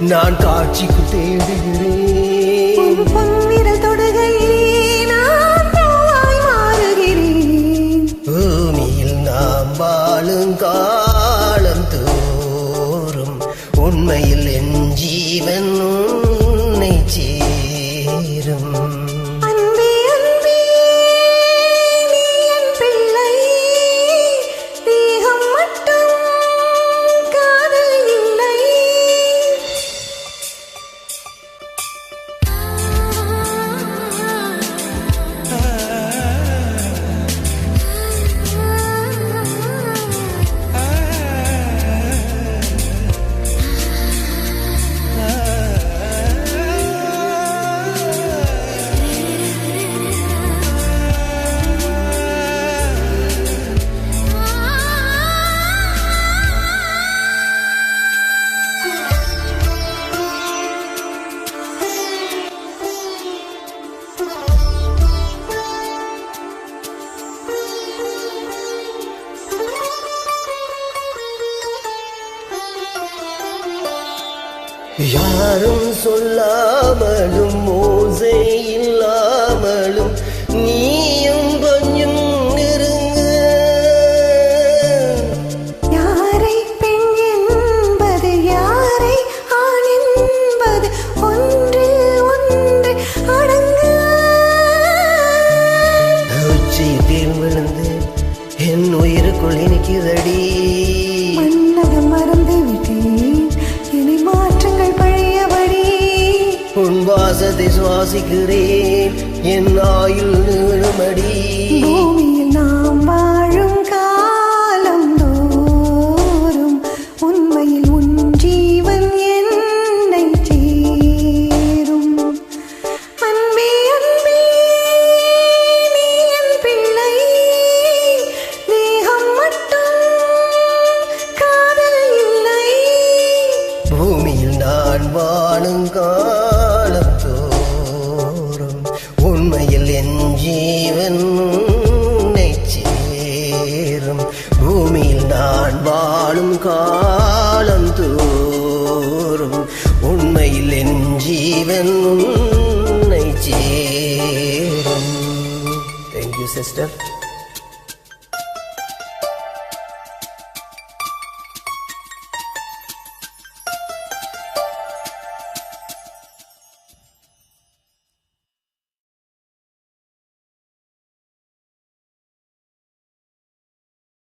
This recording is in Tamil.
நான் காட்சிக்கு தேடுகிறேன். பொன்விரல் தொடுகையிலே மாறுகிறேன். பூமியில் நாம் வாழும் காலம் தோறும் உண்மையில் என் ஜீவன் யாரும் சொல்லாமலும் மோசை இல்லாமலும் நீயும் கொஞ்சம் நெருங்க. யாரை பெண் என்பது யாரை ஆண் என்பது ஒன்று ஒன்று அடங்கு. விழுந்து என் உயிருக்குள் இனிக்குதடி. உன் வாசத்தை சுவாசிக்கிறேன். என் ஆயுள் நீளுமடி நாம் வாழும் காலம் தோறும் உண்மையில் உன் ஜீவன் என்னை சேரும். அன்பே அன்பே நீ என் பிள்ளை. தேகம் மட்டும் காதல் இல்லை. பூமியில் நான் வாழும் காலம் நான் வாழும் காலம் தோறும் உண்மையில் என் ஜீவன் உன்னை சேரும். Thank you sister